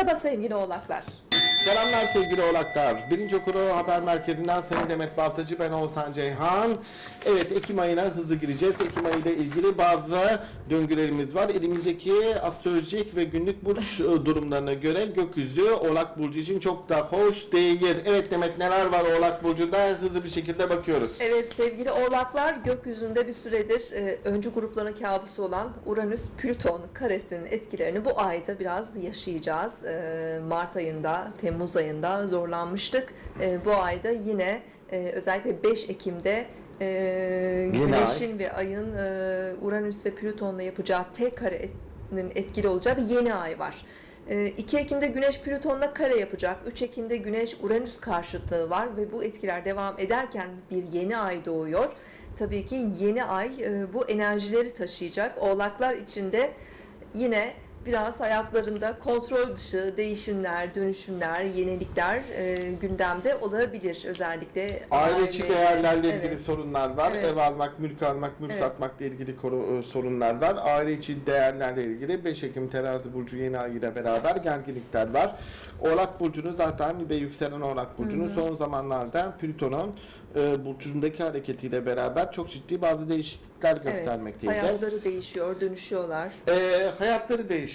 Merhaba sevgili oğlaklar. Selamlar sevgili oğlaklar. Birinci okulu haber merkezinden Sayın Demet Baltacı, ben Oğuzhan Ceyhan. Evet Ekim ayına hızlı gireceğiz. Ekim ayı ile ilgili bazı döngülerimiz var. Elimizdeki astrolojik ve günlük burç e, durumlarına göre gökyüzü Oğlak Burcu için çok da hoş değil. Evet Demet neler var Oğlak Burcu'da hızlı bir şekilde bakıyoruz. Evet sevgili oğlaklar gökyüzünde bir süredir e, öncü grupların kabusu olan Uranüs-Plüton karesinin etkilerini bu ayda biraz yaşayacağız. E, Mart ayında, Temmuz ayında zorlanmıştık. E, bu ayda yine e, özellikle 5 Ekim'de e, Güneş'in ve Ay'ın e, Uranüs ve Plüton'la yapacağı T karenin etkili olacağı bir yeni ay var. E, 2 Ekim'de Güneş Plüton'la kare yapacak. 3 Ekim'de Güneş Uranüs karşıtlığı var ve bu etkiler devam ederken bir yeni ay doğuyor. Tabii ki yeni ay e, bu enerjileri taşıyacak. Oğlaklar içinde yine biraz hayatlarında kontrol dışı değişimler, dönüşümler, yenilikler e, gündemde olabilir. Özellikle Aile içi değerlerle ilgili Evet. sorunlar var. Evet. Ev almak, mülk almak, mülk Evet. satmakla ilgili e, sorunlar var. Aile içi değerlerle ilgili 5 Ekim terazi burcu yeni ay ile beraber gerginlikler var. Oğlak burcunu zaten ve yükselen Oğlak burcunun son zamanlarda Plüton'un e, burcundaki hareketiyle beraber çok ciddi bazı değişiklikler Evet, göstermekteydi. hayatları değişiyor, dönüşüyorlar. E, hayatları değişiyor.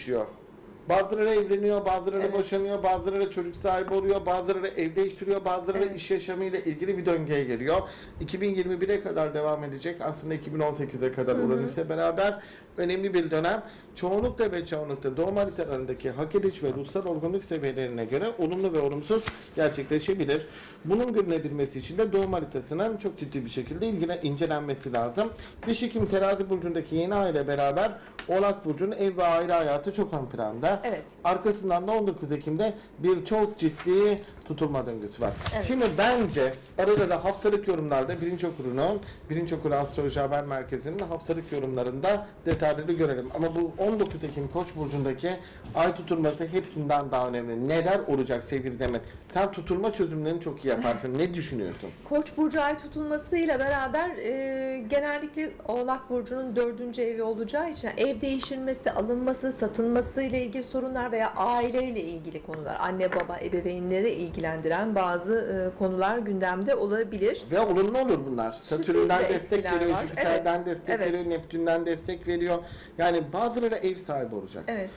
Bazıları evleniyor, bazıları Evet. boşanıyor, bazıları çocuk sahibi oluyor, bazıları ev değiştiriyor, bazıları Evet. iş yaşamıyla ilgili bir döngüye geliyor. 2021'e kadar devam edecek. Aslında 2018'e kadar Uranüs'le beraber önemli bir dönem. Çoğunlukla ve çoğunlukla doğum haritalarındaki hak ediş ve ruhsal olgunluk seviyelerine göre olumlu ve olumsuz gerçekleşebilir. Bunun görülebilmesi için de doğum haritasının çok ciddi bir şekilde ilgine incelenmesi lazım. 5 Ekim terazi burcundaki yeni ay ile beraber Oğlak Burcu'nun ev ve aile hayatı çok ön planda. Evet. Arkasından da 19 Ekim'de bir çok ciddi tutulma döngüsü var. Evet. Şimdi bence arada da haftalık yorumlarda birinci okurunun, birinci okuru astroloji haber merkezinin haftalık yorumlarında detayları görelim. Ama bu 19 Ekim Koç burcundaki ay tutulması hepsinden daha önemli. Neler olacak sevgili Demet? Sen tutulma çözümlerini çok iyi yaparsın. ne düşünüyorsun? Koç burcu ay tutulmasıyla beraber e, genellikle Oğlak burcunun dördüncü evi olacağı için ev değiştirmesi, alınması, satılması ile ilgili sorunlar veya aileyle ilgili konular, anne baba, ebeveynleri ilgilendiren bazı e, konular gündemde olabilir. Ve olumlu olur bunlar. Satürn'den de destek veriyor, var. Jüpiter'den Evet, destek evet. veriyor, Neptün'den destek veriyor. Yani bazıları ev sahibi olacak. Evet.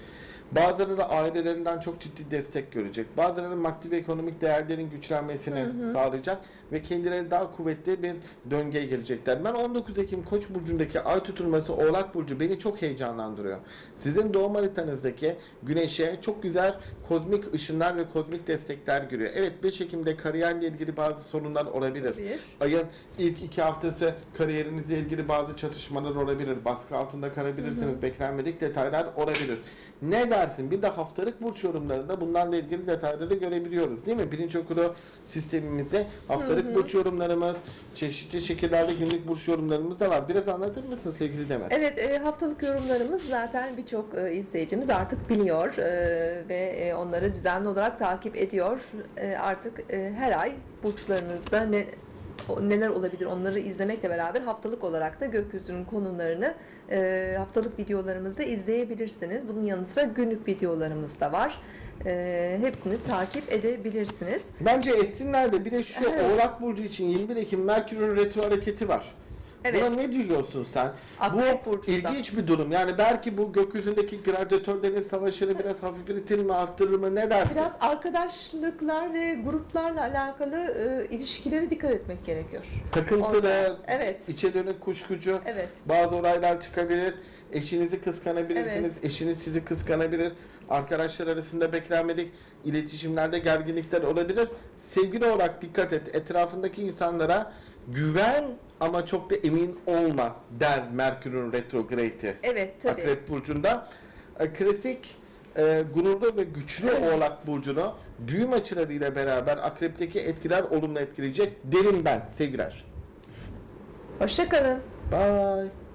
Bazıları ailelerinden çok ciddi destek görecek. Bazıları maddi ve ekonomik değerlerin güçlenmesini sağlayacak ve kendileri daha kuvvetli bir döngüye gelecekler. Ben 19 Ekim Koç burcundaki ay tutulması Oğlak burcu beni çok heyecanlandırıyor. Sizin doğum haritanızdaki güneşe çok güzel kozmik ışınlar ve kozmik destekler giriyor. Evet 5 Ekim'de kariyerle ilgili bazı sorunlar olabilir. Olabilir. Ayın ilk iki haftası kariyerinizle ilgili bazı çatışmalar olabilir. Baskı altında kalabilirsiniz. Beklenmedik detaylar olabilir. Ne dersin? Bir de haftalık burç yorumlarında bunlarla ilgili detayları görebiliyoruz değil mi? Birinci okulu sistemimizde haftalık burç yorumlarımız, çeşitli şekillerde günlük burç yorumlarımız da var. Biraz anlatır mısın sevgili Demet? Evet, e, haftalık yorumlarımız zaten birçok e, izleyicimiz artık biliyor e, ve e, onları düzenli olarak takip ediyor. E, artık e, her ay burçlarınızda ne neler olabilir onları izlemekle beraber haftalık olarak da gökyüzünün konumlarını e, haftalık videolarımızda izleyebilirsiniz. Bunun yanı sıra günlük videolarımız da var. E, hepsini takip edebilirsiniz. Bence etsinler de bir de şu. Oğlak Burcu için 21 Ekim Merkür'ün retro hareketi var. Evet. Buna ne diyorsun sen? Akrep bu burcunda. ilginç bir durum. Yani belki bu gökyüzündeki gladyatörlerin savaşını biraz hafifletir mi, arttırır mı ne dersin? Biraz arkadaşlıklar ve gruplarla alakalı e, ilişkilere dikkat etmek gerekiyor. Takıntılı, Orada. Evet. içe dönük kuşkucu, Evet. bazı olaylar çıkabilir. Eşinizi kıskanabilirsiniz, eşiniz sizi kıskanabilir. Arkadaşlar arasında beklenmedik iletişimlerde gerginlikler olabilir. Sevgili olarak dikkat et. Etrafındaki insanlara güven ama çok da emin olma der Merkür'ün retrograde'i. Evet tabii. Akrep burcunda e, klasik e, gururlu ve güçlü Oğlak burcunu düğüm açılarıyla beraber akrepteki etkiler olumlu etkileyecek derim ben sevgiler. Hoşçakalın. Bye.